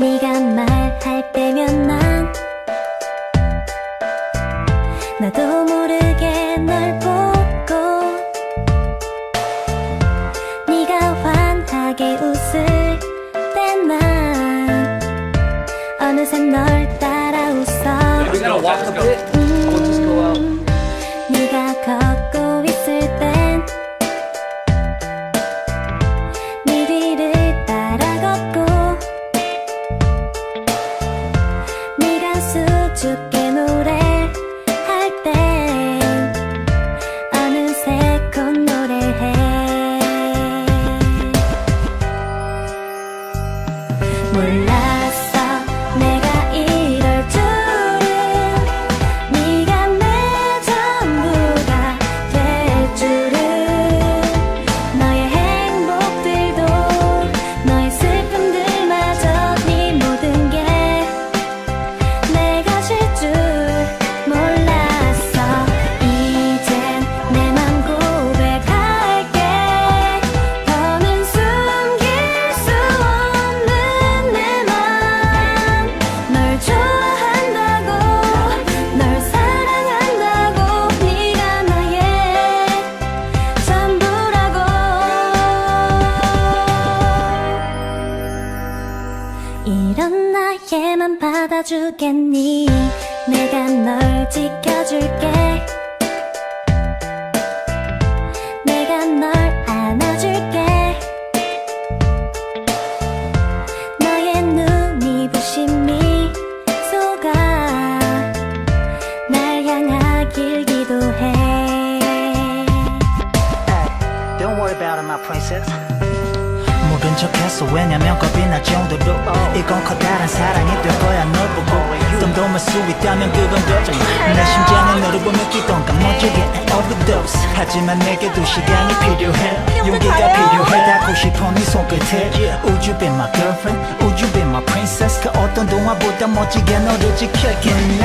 네가 말할 때면 난 나도 모르게 널 보고 네가 환하게 웃을 때난 어느새 널 따라 웃어. 수 이런 나에만 받아주겠니? 내가 널 지켜줄게. 내가 널 안아줄게. 너의 눈이 부신 미소가 날 향하길 기도해. Don't worry about it, my princess. 모른 척했어 왜냐면 겁이 날 정도로. 이건 커다란 사랑이 될 거야 널 보고. 덤덤할 수 있다면 그건 별점 내 심장은 너를 보며 뛰던가 멋지게 overdose. 하지만 내게도 시간이 필요해. 용기가 필요해 닿고 싶어 네 손끝에. Would you be my girlfriend? Would you be my princess? 그 어떤 동화보다 멋지게 너를 지킬게 이